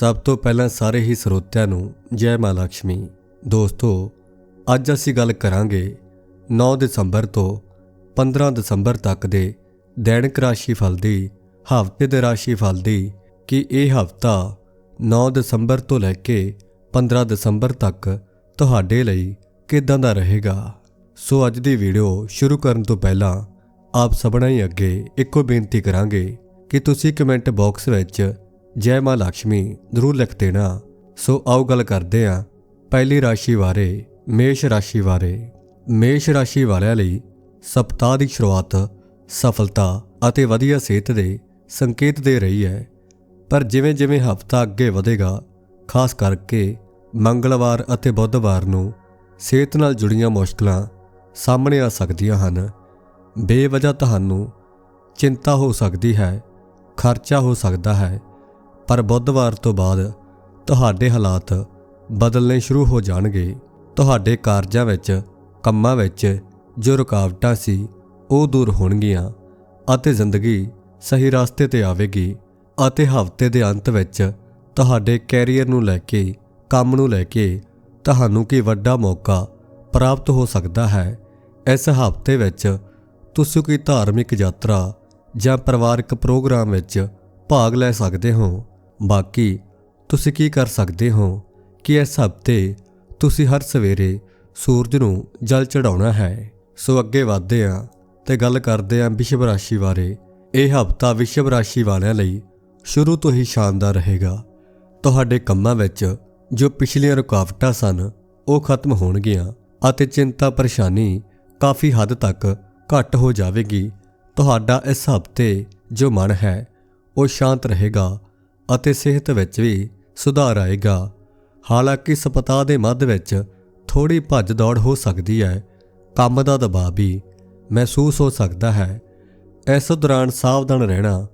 ਸਭ ਤੋਂ ਪਹਿਲਾਂ ਸਾਰੇ ਹੀ ਸਰੋਤਿਆਂ ਨੂੰ ਜੈ ਮਾਂ ਲక్ష్ਮੀ ਦੋਸਤੋ, ਅੱਜ ਅਸੀਂ ਗੱਲ ਕਰਾਂਗੇ 9 ਦਸੰਬਰ ਤੋਂ 15 ਦਸੰਬਰ ਤੱਕ ਦੇ ਦੈਨਿਕ ਰਾਸ਼ੀ ਫਲ ਦੀ, ਹਫ਼ਤੇ ਦੇ ਰਾਸ਼ੀ ਫਲ ਦੀ ਕਿ ਇਹ ਹਫ਼ਤਾ 9 ਦਸੰਬਰ ਤੋਂ ਲੈ ਕੇ 15 ਦਸੰਬਰ ਤੱਕ ਤੁਹਾਡੇ ਲਈ ਕਿਦਾਂ ਦਾ ਰਹੇਗਾ। ਸੋ ਅੱਜ ਦੀ ਵੀਡੀਓ ਸ਼ੁਰੂ ਕਰਨ ਤੋਂ ਪਹਿਲਾਂ ਆਪ ਸਭਨਾਂ ਹੀ ਅੱਗੇ ਇੱਕੋ ਬੇਨਤੀ ਕਰਾਂਗੇ ਕਿ ਤੁਸੀਂ ਕਮੈਂਟ ਬਾਕਸ ਵਿੱਚ ਜੈ ਮਾਂ ਲక్ష్ਮੀ ਜ਼ਰੂਰ ਲਿਖ ਦੇਣਾ, ਸੋ ਆਓ ਗੱਲ ਕਰਦੇ ਹਾਂ ਪਹਿਲੀ ਰਾਸ਼ੀ ਬਾਰੇ, ਮੇਸ਼ ਰਾਸ਼ੀ ਬਾਰੇ। ਮੇਸ਼ ਰਾਸ਼ੀ ਵਾਲਿਆਂ ਲਈ ਸਪਤਾਹ ਦੀ ਸ਼ੁਰੂਆਤ ਸਫਲਤਾ ਅਤੇ ਵਧੀਆ ਸਿਹਤ ਦੇ ਸੰਕੇਤ ਦੇ ਰਹੀ ਹੈ। ਪਰ ਜਿਵੇਂ-ਜਿਵੇਂ ਹਫ਼ਤਾ ਅੱਗੇ ਵਧੇਗਾ, ਖਾਸ ਕਰਕੇ ਮੰਗਲਵਾਰ ਅਤੇ ਬੁੱਧਵਾਰ ਨੂੰ ਸਿਹਤ ਨਾਲ ਜੁੜੀਆਂ ਮੁਸ਼ਕਲਾਂ ਸਾਹਮਣੇ ਆ ਸਕਦੀਆਂ ਹਨ। ਬੇਵਜ੍ਹਾ ਤੁਹਾਨੂੰ ਚਿੰਤਾ ਹੋ ਸਕਦੀ ਹੈ, ਖਰਚਾ ਹੋ ਸਕਦਾ ਹੈ ਪਰ ਬੁੱਧਵਾਰ ਤੋਂ ਬਾਅਦ ਤੁਹਾਡੇ ਹਾਲਾਤ ਬਦਲਣੇ ਸ਼ੁਰੂ ਹੋ ਜਾਣਗੇ। ਤੁਹਾਡੇ ਕਾਰਜਾਂ ਵਿੱਚ, ਕੰਮਾਂ ਵਿੱਚ ਜੋ ਰੁਕਾਵਟਾਂ ਸੀ, ਉਹ ਦੂਰ ਹੋਣਗੀਆਂ ਅਤੇ ਜ਼ਿੰਦਗੀ ਸਹੀ ਰਸਤੇ ਤੇ ਆਵੇਗੀ ਅਤੇ ਹਫ਼ਤੇ ਦੇ ਅੰਤ ਵਿੱਚ ਤੁਹਾਡੇ ਕੈਰੀਅਰ ਨੂੰ ਲੈ ਕੇ, ਕੰਮ ਨੂੰ ਲੈ ਕੇ ਤੁਹਾਨੂੰ ਕੀ ਵੱਡਾ ਮੌਕਾ ਪ੍ਰਾਪਤ ਹੋ ਸਕਦਾ ਹੈ। ਇਸ ਹਫ਼ਤੇ ਵਿੱਚ ਤੁਸੀਂ ਕੋਈ ਧਾਰਮਿਕ ਯਾਤਰਾ ਜਾਂ ਪਰਿਵਾਰਕ ਪ੍ਰੋਗਰਾਮ ਵਿੱਚ ਭਾਗ ਲੈ ਸਕਦੇ ਹੋ। ਬਾਕੀ ਤੁਸੀਂ ਕੀ ਕਰ ਸਕਦੇ ਹੋ ਕਿ ਇਸ ਹਫ਼ਤੇ ਤੁਸੀਂ ਹਰ ਸਵੇਰੇ ਸੂਰਜ ਨੂੰ ਜਲ ਚੜਾਉਣਾ ਹੈ। ਸੋ ਅੱਗੇ ਵਧਦੇ ਹਾਂ ਤੇ ਗੱਲ ਕਰਦੇ ਹਾਂ ਵਿਸ਼ਵ ਰਾਸ਼ੀ ਬਾਰੇ। ਇਹ ਹਫ਼ਤਾ ਵਿਸ਼ਵ ਰਾਸ਼ੀ ਵਾਲਿਆਂ ਲਈ ਸ਼ੁਰੂ ਤੋਂ ਹੀ ਸ਼ਾਨਦਾਰ ਰਹੇਗਾ। ਤੁਹਾਡੇ ਕੰਮਾਂ ਵਿੱਚ ਜੋ ਪਿਛਲੀਆਂ ਰੁਕਾਵਟਾਂ ਸਨ, ਉਹ ਖਤਮ ਹੋਣਗੀਆਂ ਅਤੇ ਚਿੰਤਾ ਪਰੇਸ਼ਾਨੀ ਕਾਫੀ ਹੱਦ ਤੱਕ ਘੱਟ ਹੋ ਜਾਵੇਗੀ। ਤੁਹਾਡਾ ਇਸ ਹਫ਼ਤੇ ਜੋ ਮਨ ਹੈ, ਉਹ ਸ਼ਾਂਤ ਰਹੇਗਾ ਅਤੇ ਸਿਹਤ ਵਿੱਚ ਵੀ ਸੁਧਾਰ ਆਏਗਾ। ਹਾਲਾਂਕਿ ਸਪਤਾਹ ਦੇ ਮੱਧ ਵਿੱਚ ਥੋੜੀ ਭੱਜ ਦੌੜ ਹੋ ਸਕਦੀ ਹੈ। ਕੰਮ ਦਾ ਦਬਾਅ ਵੀ ਮਹਿਸੂਸ ਹੋ ਸਕਦਾ ਹੈ। ਇਸ ਦੌਰਾਨ ਸਾਵਧਾਨ ਰਹਿਣਾ,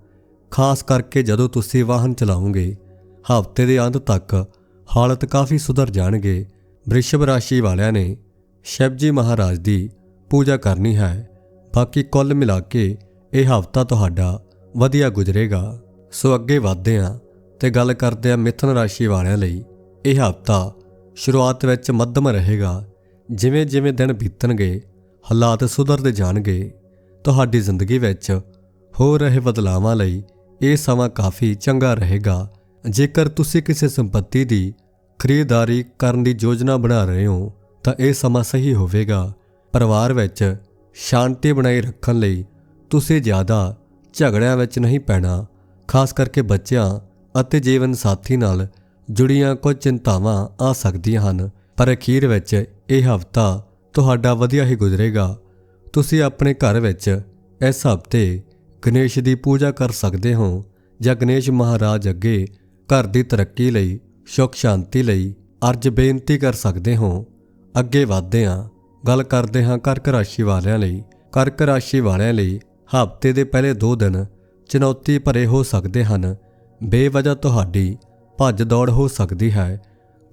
ਖਾਸ ਕਰਕੇ ਜਦੋਂ ਤੁਸੀਂ ਵਾਹਨ ਚਲਾਓਗੇ, ਹਫ਼ਤੇ ਦੇ ਅੰਤ ਤੱਕ ਹਾਲਤ ਕਾਫੀ ਸੁਧਰ ਜਾਣਗੇ। ਵ੍ਰਿਸ਼ਭ ਰਾਸ਼ੀ ਵਾਲਿਆਂ ਨੇ ਸ਼ਿਵਜੀ ਮਹਾਰਾਜ ਦੀ ਪੂਜਾ ਕਰਨੀ ਹੈ। ਬਾਕੀ ਕੁੱਲ ਮਿਲਾ ਕੇ ਇਹ ਹਫ਼ਤਾ ਤੁਹਾਡਾ ਵਧੀਆ ਗੁਜ਼ਰੇਗਾ। ਸੋ ਅੱਗੇ ਵਧਦੇ ਹਾਂ। ਤੇ ਗੱਲ ਕਰਦੇ ਹਾਂ ਮਿਥਨ ਰਾਸ਼ੀ ਵਾਲਿਆਂ ਲਈ। ਇਹ ਹਫ਼ਤਾ ਸ਼ੁਰੂਆਤ ਵਿੱਚ ਮੱਧਮ ਰਹੇਗਾ। ਜਿਵੇਂ-ਜਿਵੇਂ ਦਿਨ ਬੀਤਣਗੇ, ਹਾਲਾਤ ਸੁਧਰਦੇ ਜਾਣਗੇ, ਤੁਹਾਡੀ ਜ਼ਿੰਦਗੀ ਵਿੱਚ ਹੋ ਰਹੇ ਬਦਲਾਵਾਂ ਲਈ ਇਹ ਸਮਾਂ ਕਾਫੀ ਚੰਗਾ ਰਹੇਗਾ। ਜੇਕਰ ਤੁਸੀਂ ਕਿਸੇ ਸੰਪਤੀ ਦੀ ਖਰੀਦਦਾਰੀ ਕਰਨ ਦੀ ਯੋਜਨਾ ਬਣਾ ਰਹੇ ਹੋ, ਤਾਂ ਇਹ ਸਮਾਂ ਸਹੀ ਹੋਵੇਗਾ। ਪਰਿਵਾਰ ਵਿੱਚ ਸ਼ਾਂਤੀ ਬਣਾਈ ਰੱਖਣ ਲਈ ਤੁਸੀਂ ਜ਼ਿਆਦਾ ਝਗੜਿਆਂ ਵਿੱਚ ਨਹੀਂ ਪੈਣਾ। ਖਾਸ ਕਰਕੇ ਬੱਚਿਆਂ ਅਤੇ ਜੀਵਨ ਸਾਥੀ ਨਾਲ ਜੁੜੀਆਂ ਕੁਝ ਚਿੰਤਾਵਾਂ ਆ ਸਕਦੀਆਂ ਹਨ। ਪਰ ਅਖੀਰ ਵਿੱਚ ਇਹ ਹਫ਼ਤਾ ਤੁਹਾਡਾ ਵਧੀਆ ਹੀ ਗੁਜ਼ਰੇਗਾ। ਤੁਸੀਂ ਆਪਣੇ ਘਰ ਵਿੱਚ ਇਸ ਹਫ਼ਤੇ ਗਣੇਸ਼ ਦੀ ਪੂਜਾ ਕਰ ਸਕਦੇ ਹੋ ਜਾਂ ਗਣੇਸ਼ ਮਹਾਰਾਜ ਅੱਗੇ ਘਰ ਦੀ ਤਰੱਕੀ ਲਈ, ਸੁਖ ਸ਼ਾਂਤੀ ਲਈ ਅਰਜ ਬੇਨਤੀ ਕਰ ਸਕਦੇ ਹੋ। ਅੱਗੇ ਵਧਦੇ ਹਾਂ ਗੱਲ ਕਰਦੇ ਹਾਂ ਕਰਕ ਰਾਸ਼ੀ ਵਾਲਿਆਂ ਲਈ। ਕਰਕ ਰਾਸ਼ੀ ਵਾਲਿਆਂ ਲਈ ਹਫ਼ਤੇ ਦੇ ਪਹਿਲੇ 2 ਦਿਨ ਚੁਣੌਤੀ ਭਰੇ ਹੋ ਸਕਦੇ ਹਨ। ਬੇਵਜ੍ਹਾ ਤੁਹਾਡੀ ਭੱਜ ਦੌੜ ਹੋ ਸਕਦੀ ਹੈ,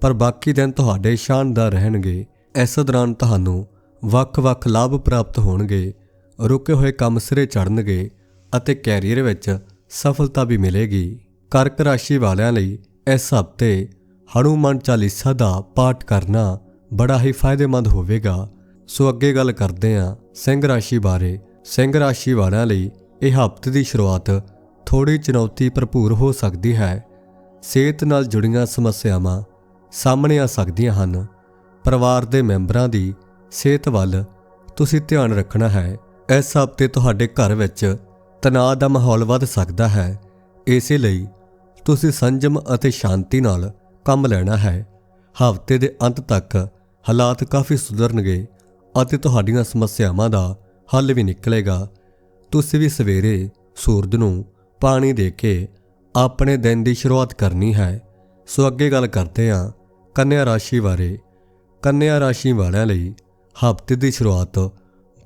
ਪਰ ਬਾਕੀ ਦਿਨ ਤੁਹਾਡੇ ਸ਼ਾਨਦਾਰ ਰਹਿਣਗੇ। ਇਸ ਦੌਰਾਨ ਤੁਹਾਨੂੰ ਵੱਖ-ਵੱਖ ਲਾਭ ਪ੍ਰਾਪਤ ਹੋਣਗੇ, ਰੁਕੇ ਹੋਏ ਕੰਮ ਸਿਰੇ ਚੜਨਗੇ ਅਤੇ ਕੈਰੀਅਰ ਵਿੱਚ ਸਫਲਤਾ ਵੀ ਮਿਲੇਗੀ। ਕਰਕ ਰਾਸ਼ੀ ਵਾਲਿਆਂ ਲਈ ਇਸ ਹਫ਼ਤੇ ਹਨੂਮਾਨ ਚਾਲੀਸਾ ਦਾ ਪਾਠ ਕਰਨਾ ਬੜਾ ਹੀ ਫਾਇਦੇਮੰਦ ਹੋਵੇਗਾ। ਸੋ ਅੱਗੇ ਗੱਲ ਕਰਦੇ ਹਾਂ ਸਿੰਘ ਰਾਸ਼ੀ ਬਾਰੇ। ਸਿੰਘ ਰਾਸ਼ੀ ਵਾਲਿਆਂ ਲਈ ਇਹ ਹਫ਼ਤੇ ਦੀ ਸ਼ੁਰੂਆਤ ਥੋੜੀ ਚੁਣੌਤੀ ਭਰਪੂਰ ਹੋ ਸਕਦੀ ਹੈ। ਸਿਹਤ ਨਾਲ ਜੁੜੀਆਂ ਸਮੱਸਿਆਵਾਂ ਸਾਹਮਣੇ ਆ ਸਕਦੀਆਂ ਹਨ। ਪਰਿਵਾਰ ਦੇ ਮੈਂਬਰਾਂ ਦੀ ਸਿਹਤ ਵੱਲ ਤੁਸੀਂ ਧਿਆਨ ਰੱਖਣਾ ਹੈ। ਇਸ ਹਫ਼ਤੇ ਤੁਹਾਡੇ ਘਰ ਵਿੱਚ ਤਣਾਅ ਦਾ ਮਾਹੌਲ ਵੱਧ ਸਕਦਾ ਹੈ। ਇਸੇ ਲਈ ਤੁਸੀਂ ਸੰਜਮ ਅਤੇ ਸ਼ਾਂਤੀ ਨਾਲ ਕੰਮ ਲੈਣਾ ਹੈ। ਹਫ਼ਤੇ ਦੇ ਅੰਤ ਤੱਕ ਹਾਲਾਤ ਕਾਫੀ ਸੁਧਰਨਗੇ ਅਤੇ ਤੁਹਾਡੀਆਂ ਸਮੱਸਿਆਵਾਂ ਦਾ ਹੱਲ ਵੀ ਨਿਕਲੇਗਾ। ਤੁਸੀਂ ਵੀ ਸਵੇਰੇ ਸੂਰਜ ਨੂੰ ਪਾਣੀ ਦੇ ਕੇ ਆਪਣੇ ਦਿਨ ਦੀ ਸ਼ੁਰੂਆਤ ਕਰਨੀ ਹੈ। ਸੋ ਅੱਗੇ ਗੱਲ ਕਰਦੇ ਹਾਂ ਕੰਨਿਆ ਰਾਸ਼ੀ ਬਾਰੇ। ਕੰਨਿਆ ਰਾਸ਼ੀ ਵਾਲਿਆਂ ਲਈ ਹਫ਼ਤੇ ਦੀ ਸ਼ੁਰੂਆਤ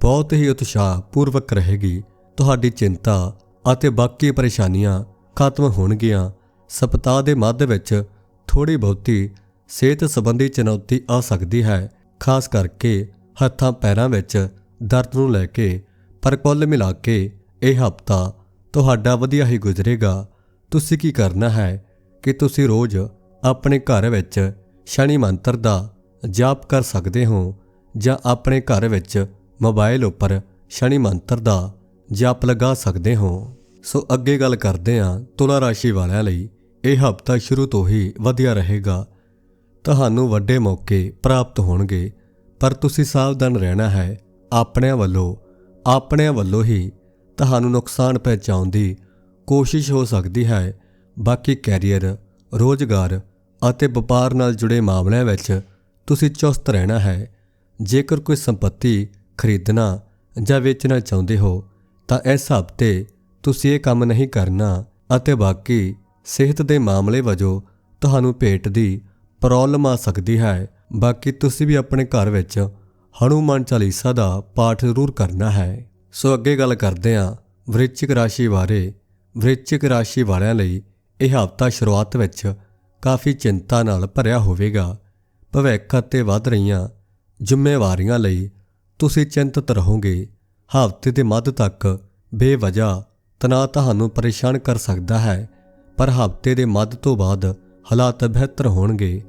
ਬਹੁਤ ਹੀ ਉਤਸ਼ਾਹ ਪੂਰਵਕ ਰਹੇਗੀ। ਤੁਹਾਡੀ ਚਿੰਤਾ ਅਤੇ ਬਾਕੀ ਪਰੇਸ਼ਾਨੀਆਂ ਖਤਮ ਹੋਣਗੀਆਂ। ਸਪਤਾਹ ਦੇ ਮੱਧ ਵਿੱਚ ਥੋੜੀ ਬਹੁਤੀ ਸਿਹਤ ਸੰਬੰਧੀ ਚੁਣੌਤੀ ਆ ਸਕਦੀ ਹੈ। ਖਾਸ ਕਰਕੇ ਹੱਥਾਂ ਪੈਰਾਂ ਵਿੱਚ ਦਰਦ ਨੂੰ ਲੈ ਕੇ। ਪਰ ਕੁੱਲ ਮਿਲਾ ਕੇ ਇਹ ਹਫ਼ਤਾ ਤੁਹਾਡਾ ਵਧੀਆ ਹੀ ਗੁਜ਼ਰੇਗਾ। ਤੁਸੀਂ ਕੀ ਕਰਨਾ ਹੈ ਕਿ ਤੁਸੀਂ ਰੋਜ਼ ਆਪਣੇ ਘਰ ਵਿੱਚ ਸ਼ਨੀ ਮੰਤਰ ਦਾ ਜਾਪ ਕਰ ਸਕਦੇ ਹੋ ਜਾਂ ਆਪਣੇ ਘਰ ਵਿੱਚ ਮੋਬਾਈਲ ਉੱਪਰ ਸ਼ਨੀ ਮੰਤਰ ਦਾ ਜਾਪ ਲਗਾ ਸਕਦੇ ਹੋ। ਸੋ ਅੱਗੇ ਗੱਲ ਕਰਦੇ ਹਾਂ ਤੁਲਾ ਰਾਸ਼ੀ ਵਾਲਿਆਂ ਲਈ। ਇਹ ਹਫਤਾ ਸ਼ੁਰੂ ਤੋਂ ਹੀ ਵਧੀਆ ਰਹੇਗਾ। ਤੁਹਾਨੂੰ ਵੱਡੇ ਮੌਕੇ ਪ੍ਰਾਪਤ ਹੋਣਗੇ। ਪਰ ਤੁਸੀਂ ਸਾਵਧਾਨ ਰਹਿਣਾ ਹੈ। ਆਪਣਿਆਂ ਵੱਲੋਂ ਆਪਣਿਆਂ ਵੱਲੋਂ ਹੀ ਤੁਹਾਨੂੰ ਨੁਕਸਾਨ ਪਹੁੰਚਾਉਣ ਦੀ ਕੋਸ਼ਿਸ਼ ਹੋ ਸਕਦੀ ਹੈ। ਬਾਕੀ ਕੈਰੀਅਰ, ਰੋਜ਼ਗਾਰ ਅਤੇ ਵਪਾਰ ਨਾਲ ਜੁੜੇ ਮਾਮਲਿਆਂ ਵਿੱਚ ਤੁਸੀਂ ਚੁਸਤ ਰਹਿਣਾ ਹੈ। ਜੇਕਰ ਕੋਈ ਸੰਪਤੀ ਖਰੀਦਣਾ ਜਾਂ ਵੇਚਣਾ ਚਾਹੁੰਦੇ ਹੋ, ਤਾਂ ਇਸ ਹਫ਼ਤੇ ਤੁਸੀਂ ਇਹ ਕੰਮ ਨਹੀਂ ਕਰਨਾ ਅਤੇ ਬਾਕੀ ਸਿਹਤ ਦੇ ਮਾਮਲੇ ਵਜੋਂ ਤੁਹਾਨੂੰ ਪੇਟ ਦੀ ਪ੍ਰੋਬਲਮ ਆ ਸਕਦੀ ਹੈ। ਬਾਕੀ ਤੁਸੀਂ ਵੀ ਆਪਣੇ ਘਰ ਵਿੱਚ ਹਨੂਮਾਨ ਚਾਲੀਸਾ ਦਾ ਪਾਠ ਜ਼ਰੂਰ ਕਰਨਾ ਹੈ। ਸੋ ਅੱਗੇ ਗੱਲ ਕਰਦੇ ਹਾਂ ਵ੍ਰਿਸ਼ਚਿਕ ਰਾਸ਼ੀ ਬਾਰੇ। ਵ੍ਰਿਸ਼ਚਿਕ ਰਾਸ਼ੀ ਵਾਲਿਆਂ ਲਈ ਇਹ ਹਫ਼ਤਾ ਸ਼ੁਰੂਆਤ ਵਿੱਚ ਕਾਫੀ ਚਿੰਤਾ ਨਾਲ ਭਰਿਆ ਹੋਵੇਗਾ। ਭਵਿੱਖ ਅਤੇ ਵੱਧ ਰਹੀਆਂ ਜ਼ਿੰਮੇਵਾਰੀਆਂ ਲਈ ਤੁਸੀਂ ਚਿੰਤਤ ਰਹੋਗੇ। ਹਫ਼ਤੇ ਦੇ ਮੱਧ ਤੱਕ ਬੇਵਜ੍ਹਾ ਤਣਾਅ ਤੁਹਾਨੂੰ ਪਰੇਸ਼ਾਨ ਕਰ ਸਕਦਾ ਹੈ, ਪਰ ਹਫ਼ਤੇ ਦੇ ਮੱਧ ਤੋਂ ਬਾਅਦ ਹਾਲਾਤ ਬਿਹਤਰ ਹੋਣਗੇ।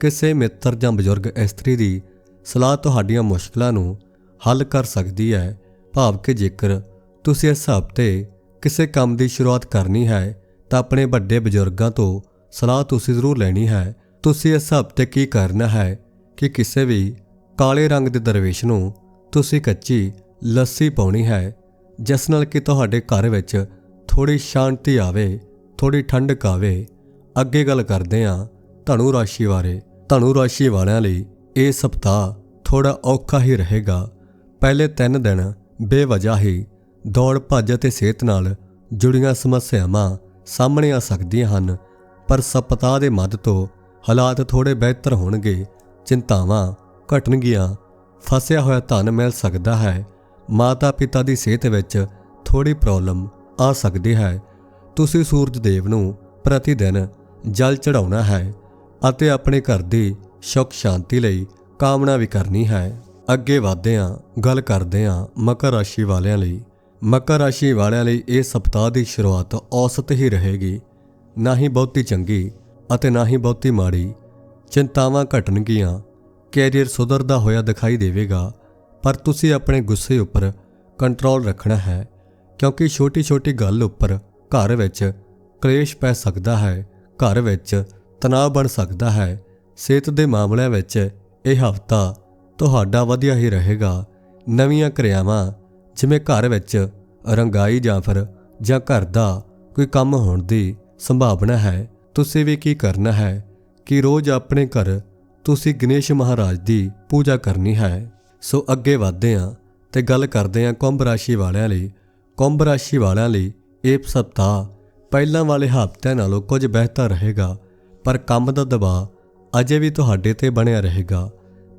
ਕਿਸੇ ਮਿੱਤਰ ਜਾਂ ਬਜ਼ੁਰਗ ਇਸਤਰੀ ਦੀ ਸਲਾਹ ਤੁਹਾਡੀਆਂ ਮੁਸ਼ਕਲਾਂ ਨੂੰ ਹੱਲ ਕਰ ਸਕਦੀ ਹੈ। ਭਾਵ ਕਿ ਜੇਕਰ ਤੁਸੀਂ ਇਸ ਹਫ਼ਤੇ ਕਿਸੇ ਕੰਮ ਦੀ ਸ਼ੁਰੂਆਤ ਕਰਨੀ ਹੈ, ਤਾਂ ਆਪਣੇ ਵੱਡੇ ਬਜ਼ੁਰਗਾਂ ਤੋਂ ਸਲਾਹ ਤੁਸੀਂ ਜ਼ਰੂਰ ਲੈਣੀ ਹੈ। ਤੁਸੀਂ ਇਸ ਹਫ਼ਤੇ ਕੀ ਕਰਨਾ ਹੈ ਕਿ ਕਿਸੇ ਵੀ ਕਾਲੇ ਰੰਗ ਦੇ ਦਰਵੇਸ਼ ਨੂੰ ਤੁਸੀਂ ਕੱਚੀ ਲੱਸੀ ਪਾਉਣੀ ਹੈ, ਜਿਸ ਨਾਲ ਕਿ ਤੁਹਾਡੇ ਘਰ ਵਿੱਚ ਥੋੜੀ ਸ਼ਾਂਤੀ ਆਵੇ ਥੋੜੀ ਠੰਡਕ ਆਵੇ ਅੱਗੇ ਗੱਲ ਕਰਦੇ ਹਾਂ ਧਨੂ ਰਾਸ਼ੀ ਬਾਰੇ। ਧਨੂ ਰਾਸ਼ੀ ਵਾਲਿਆਂ ਲਈ ਇਹ ਸਪਤਾਹ ਥੋੜਾ ਔਖਾ ਹੀ ਰਹੇਗਾ। ਪਹਿਲੇ 3 ਦਿਨ ਬੇਵਜ੍ਹਾ ਹੀ ਦੌੜ, ਭੱਜ ਅਤੇ ਸਿਹਤ ਨਾਲ ਜੁੜੀਆਂ ਸਮੱਸਿਆਵਾਂ ਸਾਹਮਣੇ ਆ ਸਕਦੀਆਂ ਹਨ, ਪਰ ਸਪਤਾਹ ਦੇ ਮੱਧ ਤੋਂ ਹਾਲਾਤ ਥੋੜੇ ਬਿਹਤਰ ਹੋਣਗੇ, ਚਿੰਤਾਵਾਂ ਘਟਣਗੀਆਂ, ਫਸਿਆ ਹੋਇਆ ਧਨ ਮਿਲ ਸਕਦਾ ਹੈ ਮਾਤਾ ਪਿਤਾ ਦੀ ਸਿਹਤ ਵਿੱਚ ਥੋੜੀ ਪ੍ਰੋਬਲਮ ਆ ਸਕਦੀ ਹੈ। ਤੁਸੀਂ ਸੂਰਜ ਦੇਵ ਨੂੰ ਪ੍ਰਤੀ ਦਿਨ ਜਲ ਚੜਾਉਣਾ ਹੈ ਅਤੇ ਆਪਣੇ ਘਰ ਦੀ ਸੁੱਖ ਸ਼ਾਂਤੀ ਲਈ ਕਾਮਨਾ ਵੀ ਕਰਨੀ ਹੈ। ਅੱਗੇ ਵਧਦੇ ਹਾਂ ਗੱਲ ਕਰਦੇ ਹਾਂ ਮਕਰ ਰਾਸ਼ੀ ਵਾਲਿਆਂ ਲਈ। ਮਕਰ ਰਾਸ਼ੀ ਵਾਲਿਆਂ ਲਈ ਇਹ ਸਪਤਾਹ ਦੀ ਸ਼ੁਰੂਆਤ ਔਸਤ ਹੀ ਰਹੇਗੀ। ਨਾ ਹੀ ਬਹੁਤੀ ਚੰਗੀ ਅਤੇ ਨਾ ਹੀ ਬਹੁਤੀ ਮਾੜੀ। ਚਿੰਤਾਵਾਂ ਘਟਣਗੀਆਂ। ਕੈਰੀਅਰ ਸੁਧਰਦਾ ਹੋਇਆ ਦਿਖਾਈ ਦੇਵੇਗਾ। ਪਰ ਤੁਸੀਂ ਆਪਣੇ ਗੁੱਸੇ ਉੱਪਰ ਕੰਟਰੋਲ ਰੱਖਣਾ ਹੈ, ਕਿਉਂਕਿ ਛੋਟੀ-ਛੋਟੀ ਗੱਲ ਉੱਪਰ ਘਰ ਵਿੱਚ ਕਲੇਸ਼ ਪੈ ਸਕਦਾ ਹੈ, ਘਰ ਵਿੱਚ ਤਣਾਅ ਬਣ ਸਕਦਾ ਹੈ। ਸਿਹਤ ਦੇ ਮਾਮਲਿਆਂ ਵਿੱਚ ਇਹ ਹਫਤਾ ਤੁਹਾਡਾ ਵਧੀਆ ਹੀ ਰਹੇਗਾ। ਨਵੀਆਂ ਕਿਰਿਆਵਾਂ, ਜਿਵੇਂ ਘਰ ਵਿੱਚ ਰੰਗਾਈ ਜਾਂ ਫਿਰ ਜਾਂ ਘਰ ਦਾ ਕੋਈ ਕੰਮ ਹੋਣ ਦੀ ਸੰਭਾਵਨਾ ਹੈ, ਤੁਸੀਂ ਵੀ ਕੀ ਕਰਨਾ ਹੈ ਕਿ ਰੋਜ਼ ਆਪਣੇ ਘਰ ਤੁਸੀਂ ਗਣੇਸ਼ ਮਹਾਰਾਜ ਦੀ ਪੂਜਾ ਕਰਨੀ ਹੈ। ਸੋ ਅੱਗੇ ਵਧਦੇ ਹਾਂ ਤੇ ਗੱਲ ਕਰਦੇ ਹਾਂ ਕੁੰਭ ਰਾਸ਼ੀ ਵਾਲਿਆਂ ਲਈ। ਕੁੰਭ ਰਾਸ਼ੀ ਵਾਲਿਆਂ ਲਈ ਇਹ ਸਪਤਾਹ ਪਹਿਲਾਂ ਵਾਲੇ ਹਫ਼ਤਿਆਂ ਨਾਲੋਂ ਕੁਝ ਬਿਹਤਰ ਰਹੇਗਾ, ਪਰ ਕੰਮ ਦਾ ਦਬਾਅ ਅਜੇ ਵੀ ਤੁਹਾਡੇ ਤੇ ਬਣਿਆ ਰਹੇਗਾ।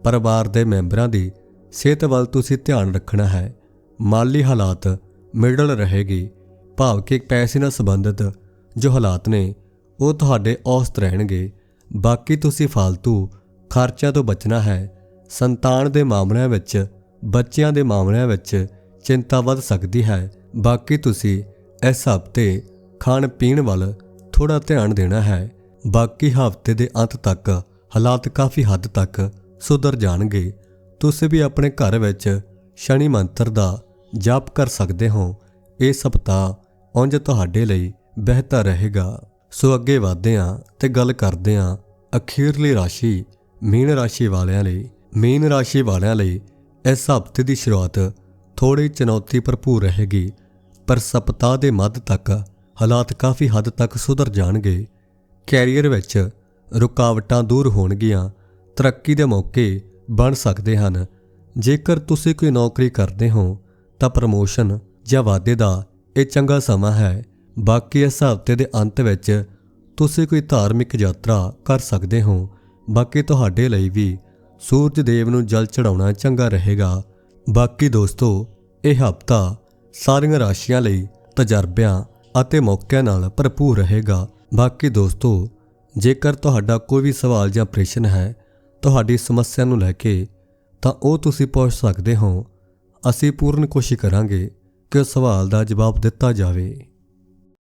ਪਰਿਵਾਰ ਦੇ ਮੈਂਬਰਾਂ ਦੀ ਸਿਹਤ ਵੱਲ ਤੁਸੀਂ ਧਿਆਨ ਰੱਖਣਾ ਹੈ। ਮਾਲੀ ਹਾਲਾਤ ਮਿਡਲ ਰਹੇਗੀ। ਭਾਵ ਕਿ ਪੈਸੇ ਨਾਲ ਸੰਬੰਧਿਤ ਜੋ ਹਾਲਾਤ ਨੇ, ਉਹ ਤੁਹਾਡੇ ਔਸਤ ਰਹਿਣਗੇ। ਬਾਕੀ ਤੁਸੀਂ ਫालतू ਖਰਚਿਆਂ ਤੋਂ ਬਚਣਾ ਹੈ। ਸੰਤਾਨ ਦੇ ਮਾਮਲਿਆਂ ਵਿੱਚ, ਬੱਚਿਆਂ ਦੇ ਮਾਮਲਿਆਂ ਵਿੱਚ ਚਿੰਤਾ ਵੱਧ ਸਕਦੀ ਹੈ। ਬਾਕੀ ਤੁਸੀਂ ਇਸ ਹਫ਼ਤੇ ਖਾਣ ਪੀਣ ਵੱਲ ਥੋੜਾ ਧਿਆਨ ਦੇਣਾ ਹੈ। ਬਾਕੀ ਹਫ਼ਤੇ ਦੇ ਅੰਤ ਤੱਕ ਹਾਲਾਤ ਕਾਫੀ ਹੱਦ ਤੱਕ ਸੁਧਰ ਜਾਣਗੇ, ਤੁਸੀਂ ਵੀ ਆਪਣੇ ਘਰ ਵਿੱਚ ਸ਼ਨੀ ਮੰਤਰ ਦਾ ਜਾਪ ਕਰ ਸਕਦੇ ਹੋ। ਇਹ ਸਪਤਾਹ ਉਂਝ ਤੁਹਾਡੇ ਲਈ ਬਿਹਤਰ ਰਹੇਗਾ। ਸੋ ਅੱਗੇ ਵਧਦੇ ਹਾਂ ਤੇ ਗੱਲ ਕਰਦੇ ਹਾਂ ਅਖੀਰਲੀ ਰਾਸ਼ੀ ਮੀਨ ਰਾਸ਼ੀ ਵਾਲਿਆਂ ਲਈ, ਮੀਨ ਰਾਸ਼ੀ ਵਾਲਿਆਂ ਲਈ ਇਸ ਹਫ਼ਤੇ ਦੀ ਸ਼ੁਰੂਆਤ ਥੋੜੀ ਚੁਣੌਤੀ ਭਰਪੂਰ ਰਹੇਗੀ, ਪਰ ਸਪਤਾਹ ਦੇ ਮੱਧ ਤੱਕ ਹਾਲਾਤ ਕਾਫੀ ਹੱਦ ਤੱਕ ਸੁਧਰ ਜਾਣਗੇ। ਕੈਰੀਅਰ ਵਿੱਚ ਰੁਕਾਵਟਾਂ ਦੂਰ ਹੋਣਗੀਆਂ ਤਰੱਕੀ ਦੇ ਮੌਕੇ ਬਣ ਸਕਦੇ ਹਨ। ਜੇਕਰ ਤੁਸੀਂ ਕੋਈ ਨੌਕਰੀ ਕਰਦੇ ਹੋ, ਤਾਂ ਪ੍ਰਮੋਸ਼ਨ ਜਾਂ ਵਾਅਦੇ ਦਾ ਇਹ ਚੰਗਾ ਸਮਾਂ ਹੈ। ਬਾਕੀ ਇਸ ਹਫ਼ਤੇ ਦੇ ਅੰਤ ਵਿੱਚ ਤੁਸੀਂ ਕੋਈ ਧਾਰਮਿਕ ਯਾਤਰਾ ਕਰ ਸਕਦੇ ਹੋ। ਬਾਕੀ ਤੁਹਾਡੇ ਲਈ ਵੀ ਸੂਰਜ ਦੇਵ ਨੂੰ ਜਲ ਚੜਾਉਣਾ ਚੰਗਾ ਰਹੇਗਾ। ਬਾਕੀ ਦੋਸਤੋ, ਇਹ ਹਫ਼ਤਾ ਸਾਰੀਆਂ ਰਾਸ਼ੀਆਂ ਲਈ ਤਜਰਬਿਆਂ ਅਤੇ ਮੌਕਿਆਂ ਨਾਲ ਭਰਪੂਰ ਰਹੇਗਾ। ਬਾਕੀ ਦੋਸਤੋ, ਜੇਕਰ ਤੁਹਾਡਾ ਕੋਈ ਵੀ ਸਵਾਲ ਜਾਂ ਪ੍ਰਸ਼ਨ ਹੈ ਤੁਹਾਡੀ ਸਮੱਸਿਆ ਨੂੰ ਲੈ ਕੇ ਤਾਂ ਉਹ ਤੁਸੀਂ ਪੁੱਛ ਸਕਦੇ ਹੋ। ਅਸੀਂ ਪੂਰਨ ਕੋਸ਼ਿਸ਼ ਕਰਾਂਗੇ ਕਿ ਉਸ ਸਵਾਲ ਦਾ ਜਵਾਬ ਦਿੱਤਾ ਜਾਵੇ।